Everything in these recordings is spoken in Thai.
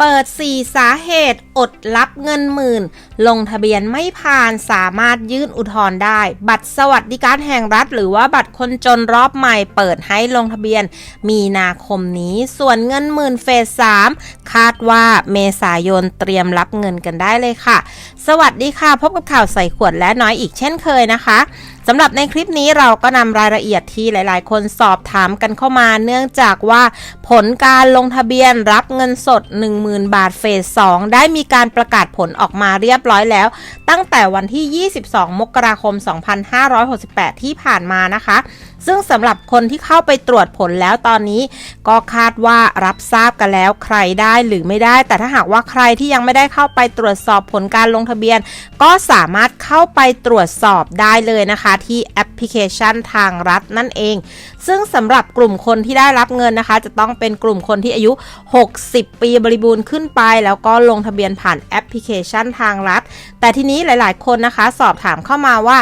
เปิด 4 สาเหตุอดรับเงินหมื่น ลงทะเบียนไม่ผ่านสามารถยื่นอุทธรณ์ได้ บัตรสวัสดิการแห่งรัฐ หรือว่าบัตรคนจนรอบใหม่เปิดให้ลงทะเบียน มีนาคมนี้ส่วนเงินหมื่นเฟส 3 คาดว่าเมษายนเตรียมรับเงินกันได้เลยค่ะ สวัสดีค่ะ พบกับข่าวใส่ขวดและน้อยอีกเช่นเคยนะคะ สำหรับในคลิปนี้เราก็นำรายละเอียดที่หลาย ๆ คนสอบถามกันเข้ามา เนื่องจากว่าผลการลงทะเบียนรับเงินสด 10,000 บาทเฟส 2 ได้มีการประกาศผลออกมาเรียบร้อยแล้ว ตั้งแต่วันที่ 22 มกราคม 2568 ที่ผ่านมานะคะ ซึ่งสำหรับคนที่เข้าไปตรวจผลแล้วตอนนี้ ก็คาดว่ารับทราบกันแล้วใครได้หรือไม่ได้ แต่ถ้าหากว่าใครที่ยังไม่ได้เข้าไปตรวจสอบผลการลงทะเบียน ก็สามารถเข้าไปตรวจสอบได้เลยนะคะ ที่แอปพลิเคชันทางรัฐนั่นเอง ซึ่งสำหรับกลุ่มคนที่ได้รับเงินนะคะ จะต้องเป็นกลุ่มคนที่อายุ 60 ปีบริบูรณ์ขึ้นไป แล้วก็ลงทะเบียนผ่านแอปพลิเคชันทางรัฐ แต่ทีนี้หลาย ๆ คนนะคะ สอบถามเข้ามาว่า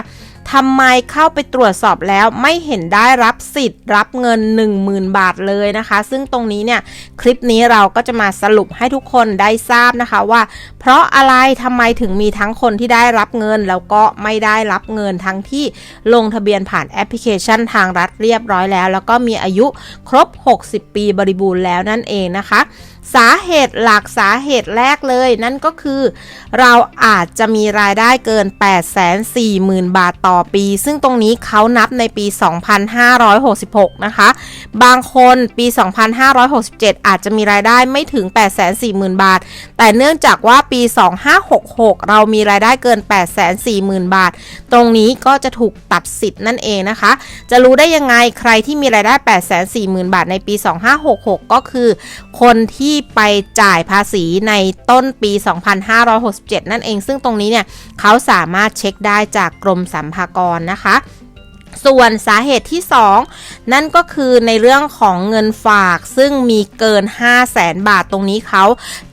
ทำไมเข้าไปตรวจสอบแล้วไม่เห็นได้รับสิทธิ์รับเงิน 10,000 บาทเลยนะคะ ซึ่งตรงนี้เนี่ยคลิปนี้เราก็จะมาสรุปให้ทุกคนได้ทราบนะคะว่า เพราะอะไรทำไมถึงมีทั้งคนที่ได้รับเงิน แล้วก็ไม่ได้รับเงินทั้งที่ลงทะเบียนผ่านแอปพลิเคชันทางรัฐเรียบร้อยแล้ว แล้วก็มีอายุครบ 60 ปีบริบูรณ์แล้วนั่นเองนะคะ สาเหตุหลักสาเหตุแรกเลย นั่นก็คือ เราอาจจะมีรายได้เกิน 840,000 บาทต่อปี ซึ่งตรงนี้เขานับในปี 2566 นะคะ บางคนปี 2567 อาจจะมีรายได้ไม่ถึง 840,000 บาท แต่เนื่องจากว่าปี 2566 เรามีรายได้เกิน 840,000 บาท ตรงนี้ก็จะถูกตัดสิทธิ์นั่นเองนะคะ จะรู้ได้ยังไงใครที่มีรายได้ 840,000 บาทในปี 2566 ก็คือคนที่ไปจ่ายภาษีในต้นปี 2567 นั่นเอง ซึ่งตรงนี้เนี่ยเขาสามารถเช็คได้จากกรมสรรพากรนะคะส่วนสาเหตุที่ 2 นั่นก็คือในเรื่องของเงินฝากซึ่งมีเกิน 5 0 0แสนบาทตรงนี้เขา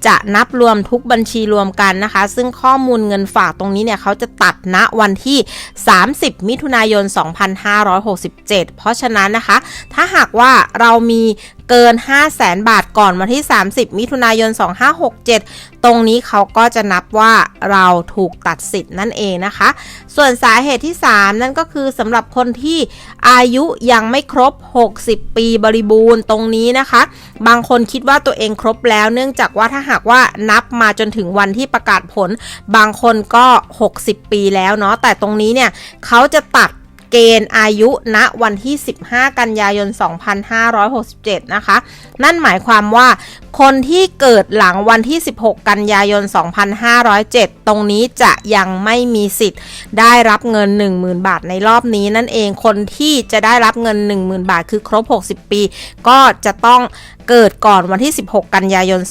จะนับรวมทุกบัญชีรวมกันนะคะ ซึ่งข้อมูลเงินฝากตรงนี้เนี่ยเขาจะตัดณวันที่ 30 มิถุนายน 2567 เพราะฉะนั้นนะคะ ถ้าหากว่าเรามีเกิน 5 0 0แสนบาทก่อนวันที่ 30 มิถุนายน 2567 ตรงนี้เขาก็จะนับว่าเราถูกตัดสิทธิ์นั่นเองนะคะ ส่วนสาเหตุที่ 3 นั่นก็คือสำหรับคนที่อายุยังไม่ครบ 60 ปีบริบูรณ์ตรงนี้นะคะ บางคนคิดว่าตัวเองครบแล้ว เนื่องจากว่าถ้าหากว่านับมาจนถึงวันที่ประกาศผล บางคนก็ 60 ปีแล้วเนาะแต่ตรงนี้เนี่ยเขาจะตัด เกณฑ์อายุณวันที่ 15 กันยายน 2567 นะคะ นั่นหมายความว่าคนที่เกิดหลังวันที่ 16 กันยายน 2507 ตรงนี้จะยังไม่มีสิทธิ์ ได้รับเงิน 10,000 บาทในรอบนี้นั่นเอง คนที่จะได้รับเงิน 10,000 บาทคือครบ 60 ปี ก็จะต้องเกิดก่อนวันที่ 16 กันยายน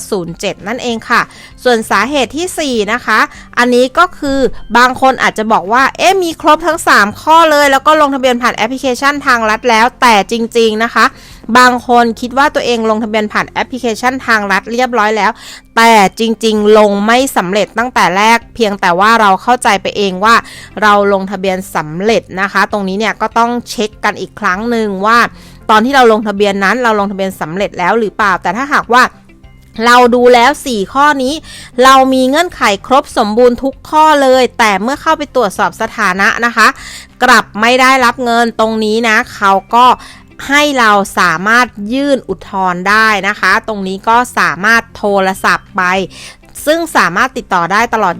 2507 นั่นเองค่ะ ส่วนสาเหตุที่ 4 นะคะ อันนี้ก็คือบางคนอาจจะบอกว่า เอ๊ะ มีครบทั้ง 3 ข้อเลย แล้วก็ลงทะเบียนผ่านแอปพลิเคชันทางรัฐแล้ว แต่จริง ๆ นะคะ บางคนคิดว่าตัวเองลงทะเบียนผ่านแอปพลิเคชันทางรัฐเรียบร้อยแล้ว แต่จริงๆ ลงไม่สำเร็จตั้งแต่แรก เพียงแต่ว่าเราเข้าใจไปเองว่าเราลงทะเบียนสำเร็จนะคะ ตรงนี้เนี่ยก็ต้องเช็คกันอีกครั้งหนึ่งว่า ตอนที่เราลงทะเบียนนั้นเราลงทะเบียนสำเร็จแล้วหรือเปล่า แต่ถ้าหากว่าเราดูแล้ว 4 ข้อนี้ เรามีเงื่อนไขครบสมบูรณ์ทุกข้อเลย แต่เมื่อเข้าไปตรวจสอบสถานะนะคะ กลับไม่ได้รับเงินตรงนี้นะ เขาก็ ให้เราสามารถยื่นอุทธรณ์ได้นะคะ ตรงนี้ก็สามารถโทรศัพท์ไป ซึ่งสามารถติดต่อได้ตลอด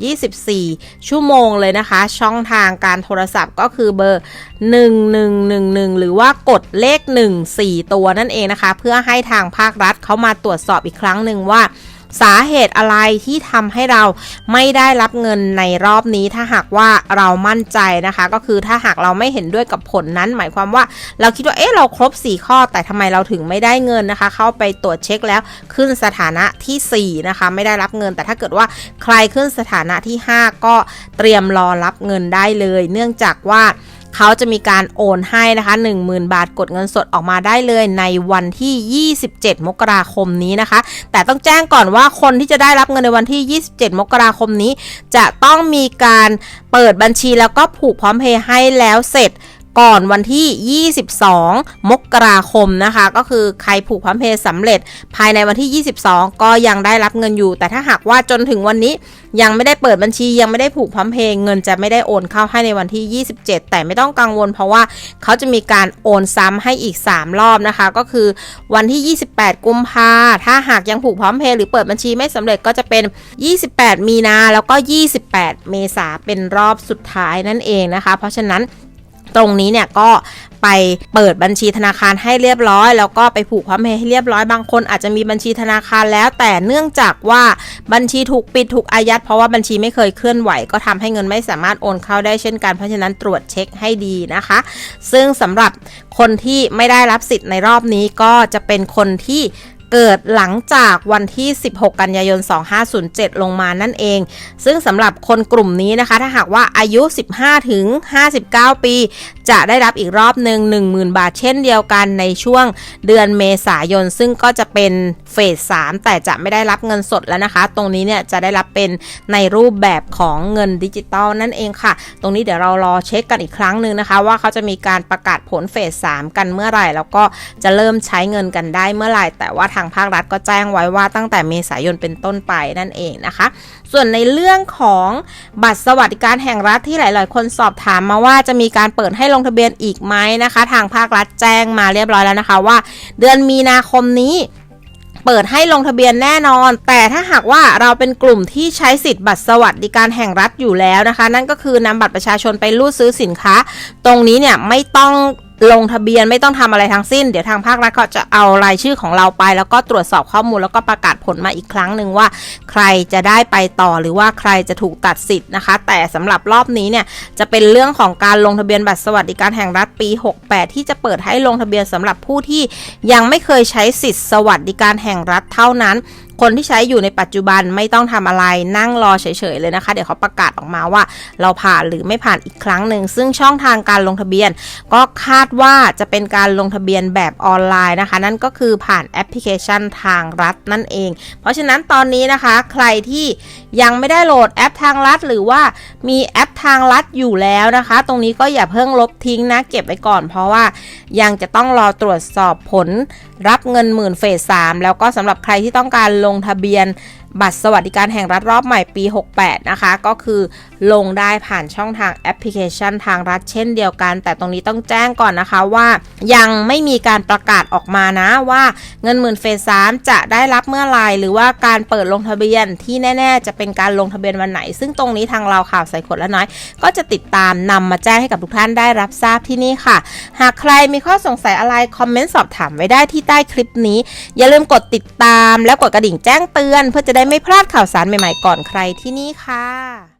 24 ชั่วโมงเลยนะคะ ช่องทางการโทรศัพท์ก็คือเบอร์ 1111 หรือว่ากดเลข 1 4 ตัวนั่นเองนะคะ เพื่อให้ทางภาครัฐเขามาตรวจสอบอีกครั้งหนึ่งว่า สาเหตุอะไรที่ทำให้เราไม่ได้รับเงินในรอบนี้ ถ้าหากว่าเรามั่นใจนะคะ ก็คือถ้าหากเราไม่เห็นด้วยกับผลนั้น หมายความว่าเราคิดว่าเอ๊ะเราครบ 4 ข้อ แต่ทำไมเราถึงไม่ได้เงินนะคะ เข้าไปตรวจเช็คแล้วขึ้นสถานะทีสี่4 นะคะ ไม่ได้รับเงิน แต่ถ้าเกิดว่าใครขึ้นสถานะที่ 5 ก็เตรียมรอรับเงินได้เลย เนื่องจากว่า เขาจะมีการโอนให้นะคะ10,000 บาทกดเงินสดออกมาได้เลยในวันที่ 27 มกราคมนี้นะคะ แต่ต้องแจ้งก่อนว่าคนที่จะได้รับเงินในวันที่ 27 มกราคมนี้ จะต้องมีการเปิดบัญชีแล้วก็ผูกพร้อมเพย์ให้แล้วเสร็จ ก่อนวันที่ 22 มกราคมนะคะ ก็คือใครผูกพัมเพย์สำเร็จภายในวันที่ 22 ก็ยังได้รับเงินอยู่ แต่ถ้าหากว่าจนถึงวันนี้ยังไม่ได้เปิดบัญชียังไม่ได้ผูกพัมเพย์เงินจะไม่ได้โอนเข้าให้ในวันที่ 27 แต่ไม่ต้องกังวล เพราะว่าเขาจะมีการโอนซ้ำให้อีก 3 รอบนะคะ ก็คือวันที่ 28 กุมภาถ้าหากยังผูกพร้อมเพย์หรือเปิดบัญชีไม่สำเร็จก็จะเป็น 28 มีนาแล้วก็ 28 เมษาเป็นรอบสุดท้ายนั่นเองนะคะ เพราะฉะนั้น ตรงนี้เนี่ยก็ไปเปิดบัญชีธนาคารให้เรียบร้อย แล้วก็ไปผูกพร้อมเพย์ให้เรียบร้อยบางคนอาจจะมีบัญชีธนาคารแล้ว แต่เนื่องจากว่าบัญชีถูกปิดถูกอายัด เพราะว่าบัญชีไม่เคยเคลื่อนไหว ก็ทำให้เงินไม่สามารถโอนเข้าได้เช่นกันเพราะฉะนั้นตรวจเช็คให้ดีนะคะ ซึ่งสำหรับคนที่ไม่ได้รับสิทธิ์ในรอบนี้ก็จะเป็นคนที่ เกิดหลังจากวันที่ 16 กันยายน 2507 ลงมานั่นเอง ซึ่งสำหรับคนกลุ่มนี้นะคะ ถ้าหากว่าอายุ 15 ถึง 59 ปี จะได้รับอีกรอบหนึ่ง10,000 บาทเช่นเดียวกันในช่วงเดือนเมษายน ซึ่งก็จะเป็นเฟส 3 แต่จะไม่ได้รับเงินสดแล้วนะคะ ตรงนี้เนี่ยจะได้รับเป็นในรูปแบบของเงินดิจิตอลนั่นเองค่ะ ตรงนี้เดี๋ยวเรารอเช็คกันอีกครั้งหนึ่งนะคะ ว่าเขาจะมีการประกาศผลเฟส 3 กันเมื่อไหร่ แล้วก็จะเริ่มใช้เงินกันได้เมื่อไหร่แต่ว่าทางภาครัฐก็แจ้งไว้ว่าตั้งแต่เมษายนเป็นต้นไปนั่นเองนะคะ ส่วนในเรื่องของบัตรสวัสดิการแห่งรัฐที่หลาย ๆ คนสอบถามมาว่าจะมีการเปิดให้ลงทะเบียนอีกไหมนะคะ ทางภาครัฐแจ้งมาเรียบร้อยแล้วนะคะว่า เดือนมีนาคมนี้เปิดให้ลงทะเบียนแน่นอน แต่ถ้าหากว่าเราเป็นกลุ่มที่ใช้สิทธิ์บัตรสวัสดิการแห่งรัฐอยู่แล้วนะคะ นั่นก็คือนำบัตรประชาชนไปรูดซื้อสินค้า ตรงนี้เนี่ยไม่ต้อง ลงทะเบียนไม่ต้องทำอะไรทั้งสิ้น เดี๋ยวทางภาครัฐก็จะเอารายชื่อของเราไป แล้วก็ตรวจสอบข้อมูลแล้วก็ประกาศผลมาอีกครั้งหนึ่งว่า ใครจะได้ไปต่อหรือว่าใครจะถูกตัดสิทธิ์นะคะ แต่สำหรับรอบนี้เนี่ยจะเป็นเรื่องของการลงทะเบียนบัตรสวัสดิการแห่งรัฐปี 68 ที่จะเปิดให้ลงทะเบียนสำหรับผู้ที่ยังไม่เคยใช้สิทธิ์สวัสดิการแห่งรัฐเท่านั้นคนที่ใช้อยู่ในปัจจุบันไม่ต้องทำอะไรนั่งรอเฉยๆเลยนะคะ เดี๋ยวเขาประกาศออกมาว่า เราผ่านหรือไม่ผ่านอีกครั้งหนึ่ง ซึ่งช่องทางการลงทะเบียน ก็คาดว่าจะเป็นการลงทะเบียนแบบออนไลน์นะคะ นั่นก็คือผ่านแอปพลิเคชันทางรัฐนั่นเอง เพราะฉะนั้นตอนนี้นะคะใครที่ยังไม่ได้โหลดแอปทางรัฐ หรือว่ามีแอป ทางลัดอยู่แล้วนะคะ ตรงนี้ก็อย่าเพิ่งลบทิ้งนะ เก็บไว้ก่อน เพราะว่ายังจะต้องรอตรวจสอบผลรับเงินหมื่นเฟส3แล้วก็สำหรับใครที่ต้องการลงทะเบียน บัตรสวัสดิการแห่งรัฐรอบใหม่ปี 68 นะคะ ก็คือลงได้ผ่านช่องทางแอปพลิเคชันทางรัฐเช่นเดียวกัน แต่ตรงนี้ต้องแจ้งก่อนนะคะว่า ยังไม่มีการประกาศออกมานะว่าเงินหมื่นเฟส3จะได้รับเมื่อไรหรือว่าการเปิดลงทะเบียนที่แน่ ๆ จะเป็นการลงทะเบียนวันไหน ซึ่งตรงนี้ทางเราข่าวใส่ขวดและน้อย ก็จะติดตามนำมาแจ้งให้กับทุกท่านได้รับทราบที่นี่ค่ะ หากใครมีข้อสงสัยอะไรคอมเมนต์สอบถามไว้ได้ที่ใต้คลิปนี้ อย่าลืมกดติดตามและกดกระดิ่งแจ้งเตือน เพื่อจะได้ไม่พลาดข่าวสารใหม่ๆก่อนใครที่นี่ค่ะ